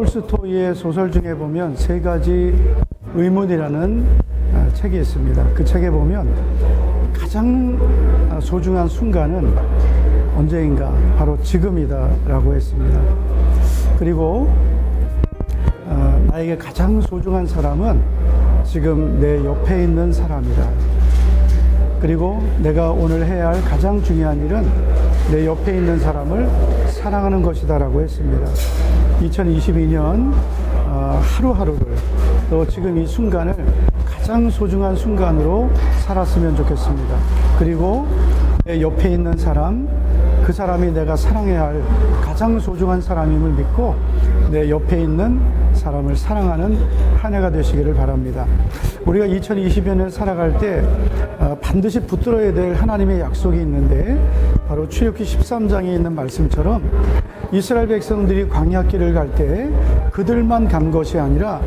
톨스토이의 소설 중에 보면 세 가지 의문이라는 아, 책이 있습니다. 그 책에 보면 가장 아, 소중한 순간은 언제인가 바로 지금이다라고 했습니다. 그리고 어, 나에게 가장 소중한 사람은 지금 내 옆에 있는 사람이다. 그리고 내가 오늘 해야 할 가장 중요한 일은 내 옆에 있는 사람을 사랑하는 것이다라고 했습니다. 2022년 어, 하루하루를 또 지금 이 순간을 가장 소중한 순간으로 살았으면 좋겠습니다. 그리고 내 옆에 있는 사람, 그 사람이 내가 사랑해야 할 가장 소중한 사람임을 믿고 내 옆에 있는 사람을 사랑하는 한 해가 되시기를 바랍니다. 우리가 2020년을 살아갈 때 어, 반드시 붙들어야 될 하나님의 약속이 있는데 바로 출애굽기 13장에 있는 말씀처럼 이스라엘 백성들이 광야길을 갈 때 그들만 간 것이 아니라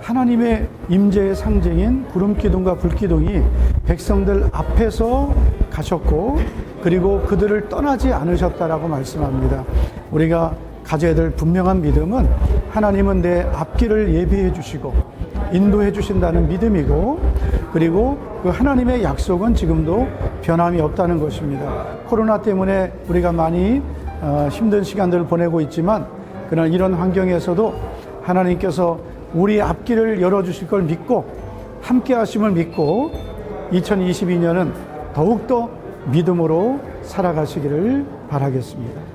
하나님의 임재의 상징인 구름 기둥과 불 기둥이 백성들 앞에서 가셨고 그리고 그들을 떠나지 않으셨다라고 말씀합니다. 우리가 가져야 될 분명한 믿음은 하나님은 내 앞길을 예비해 주시고 인도해 주신다는 믿음이고 그리고 그 하나님의 약속은 지금도 변함이 없다는 것입니다. 코로나 때문에 우리가 많이 어, 힘든 시간들을 보내고 있지만 그러나 이런 환경에서도 하나님께서 우리 앞길을 열어주실 걸 믿고 함께 하심을 믿고 2022년은 더욱더 믿음으로 살아가시기를 바라겠습니다.